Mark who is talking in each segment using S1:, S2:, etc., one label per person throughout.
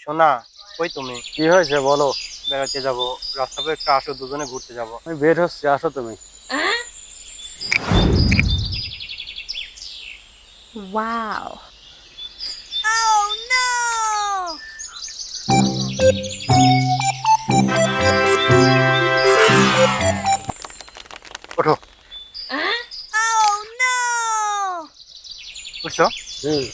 S1: সোনা কই তুমি?
S2: কি হয়েছে বলো?
S1: বেড়াতে যাব রাস্তা পথে একটু আসো দুজনে ঘুরতে যাব।
S2: আমি বের হচ্ছি আসো তুমি।
S3: Wow.
S1: ওঠো উঠছো?
S2: হুম।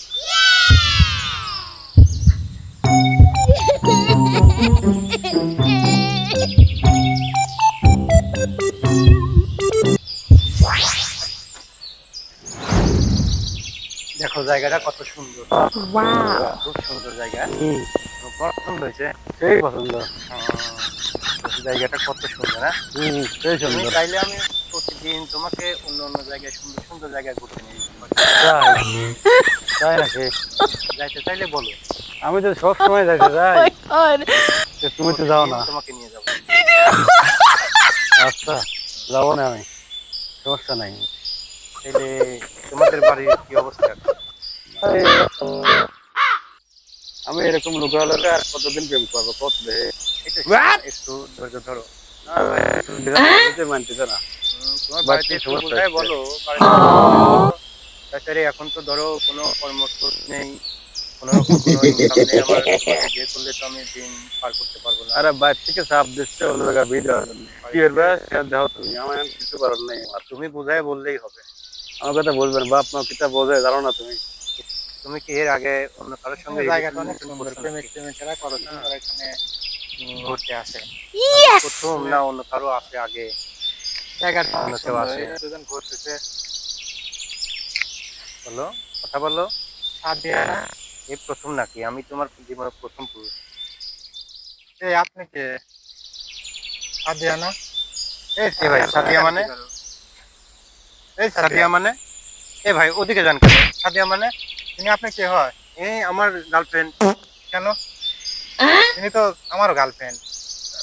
S1: দেখো জায়গাটা কত সুন্দর. খুব সুন্দর জায়গা। পছন্দ হয়েছে
S2: সেই পছন্দ
S1: জায়গাটা কত সুন্দর হ্যাঁ?
S2: সেই সুন্দর।
S1: চাইলে আমি প্রতিদিন তোমাকে অন্য অন্য জায়গায় সুন্দর সুন্দর জায়গায় ঘুরতে নিয়ে
S2: তাই নাকি
S1: যাইতে চাইলে বলো।
S2: আমি তো সব সময় যাইতে যাই
S3: Oh
S2: তুমি তো যাও না।
S1: তোমাকে নিয়ে যাব।
S2: আচ্ছা যাব না আমি। সমস্যা নাই।
S1: তাইলে তোমাদের বাড়ির কি অবস্থা?
S2: আমি এরকম লোকা লোকে আর কতদিন প্রেম করব? কত
S1: একটু একটু ধৈর্য ধরো।
S2: নিতে মানতেছে না। হচ্ছে।
S1: বলো এখন তো ধরো কোনো কর্মস্থল নেই। কোনো রকম কোনো income নেই আমার বিয়ে করলে তো আমি দিন পার করতে পারব না।
S2: আরে বাইর থেকে চাপ দিচ্ছে অন্য জায়গায় ভিড় দেওয়ার জন্য। কি করবে সে দেখো তুমি। আমার কিছু করার নেই। আমার
S1: তুমি বোঝায় বললেই হবে।
S2: আমার কথা বলবেন বাপ মা কিতা বোঝে জানো না তুমি।
S1: তুমি কি এর আগে অন্য কারোর সঙ্গে
S4: জায়গাটা অনেক সুন্দর প্রেমিক
S1: নাকি?
S4: প্রেমিকেরা এখানে ঘুরতে আসে।
S1: প্রথম না অন্য কারও আছে আগে?
S4: জায়গাটা
S1: অন্য কেউ আসে।
S4: দুজন ঘুরতেছে।
S1: বলো কথা বলো।
S4: সাদিয়া
S1: এই প্রথম নাকি আমি তোমার জীবনের প্রথম পুরুষ
S4: এই আপনি কে সাদিয়া না এই
S1: এ ভাই, সাদিয়া মানে?
S4: এই
S1: সাদিয়া
S4: সাদিয়া
S1: মানে এ ভাই ওদিকে যান কেন সাদিয়া মানে
S4: তিনি আপনি কে হয়
S1: এই আমার গার্লফ্রেন্ড
S4: কেন তিনি তো আমারও গার্লফ্রেন্ড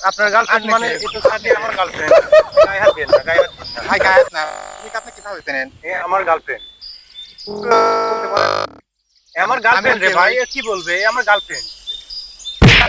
S1: আপনার গার্লফ্রেন্ড
S4: আপনি
S1: মানে
S4: কে?
S1: এই তো সাদিয়া আমার গার্লফ্রেন্ড গায়ে হাত দিয়েন না গায়ে হাত দিয়েন না।
S4: ভাই গায়েত না তুমি আপনি কীভাবে চেনেন
S1: এ আমার গার্লফ্রেন্ড আমার গার্লফ্রেন্ড রে ভাই? কি বলবে? আমার গার্লফ্রেন্ড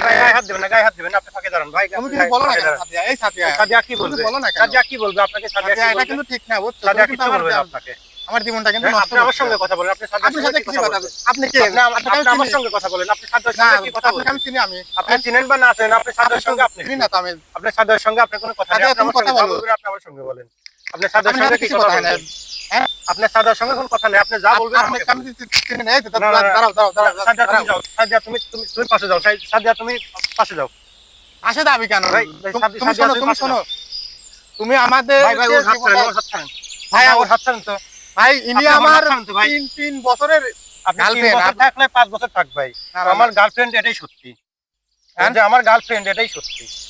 S1: গায়ে হাত দেবেন না গায়ে হাত দেবেন আপনি ফাঁকে দাঁড়ান ভাই।
S4: তুমি কিছু বলো না
S1: ফাঁকে
S4: কেন
S1: দাঁড়ান।
S4: সাদিয়া এই সাদিয়া।
S1: সাদিয়া কি বলবে?
S4: বলো না
S1: সাদিয়া কি বলবে আপনাকে? সাদিয়া
S4: সাদিয়া এটা কিন্তু ঠিক না বুঝছ?
S1: সাদিয়া কিছু বলবে আপনাকে?
S4: আমার জীবনটা কিন্তু
S1: আপনি আমার সঙ্গে কথা বলেন আপনি সাদিয়ার
S4: আপনার
S1: সঙ্গে
S4: সাথে
S1: কি
S4: কি
S1: কথা
S4: কথা আপনি কে?
S1: আপনি আপনি আমার সঙ্গে কথা বলেন আপনি সাদিয়ার সঙ্গে কি কথা
S4: আপনাকে আমি চিনি আমি।
S1: আপনি চিনেন বা না চিনেন আপনি সাদিয়ার সঙ্গে আপনি
S4: চিনি না তো আমি।
S1: আপনি সাদিয়ার সঙ্গে আপনার কোনো কথা নেই আপনি আমার সঙ্গে
S4: কথা
S1: যা আপনি আমার সঙ্গে বলেন। আপনি সাদিয়ার সঙ্গে কি কথা
S4: কথা
S1: বলবেন
S4: নেই হ্যাঁ?
S1: আপনি সাদিয়ার সঙ্গে কোনো কথা নেই আপনি যা বলবেন
S4: আমি
S1: বলবেন।
S4: চিনি না এই তো দাঁড়াও দাঁড়াও দাঁড়াও
S1: সাদিয়া তুমি যাও সাদিয়া তুমি তুমি তুমি পাশে যাও সাদিয়া তুমি পাশে যাও।
S4: আসে দাবি কেন?
S1: ভাই,
S4: তুমি- তুমি শোনো
S1: তুমি
S4: তুমি শোনো। তুমি আমাদের
S1: ভাই ভাই ওর হাত ছাড়েন ওর হাত ছাড়েন।
S4: ভাই
S1: ওর হাত ছাড়েন তো।
S4: ভাই ইনি
S1: আমার
S4: তিন তিন বছরের
S1: আপনি- থাকলে পাঁচ বছর থাক ভাই।
S4: আমার
S1: গার্লফ্রেন্ড এটাই সত্যি।
S4: হ্যাঁ?
S1: যে আমার গার্লফ্রেন্ড এটাই সত্যি।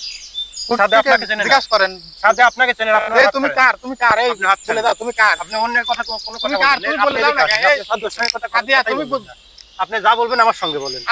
S1: সাদা আপনাকে চেনে।
S4: জিজ্ঞাসা করেন?
S1: সাথে আপনাকে চেনে আপনার
S4: এই তুমি কার? তুমি কার? এই
S1: হাত
S4: বলে দাও তুমি কার?
S1: আপনি অন্যের কথা কোনো কথা
S4: কার?
S1: বলবেন না, আপনি সঙ্গে কথা
S4: তুমি
S1: আপনি যা বলবেন আমার সঙ্গে বলেন।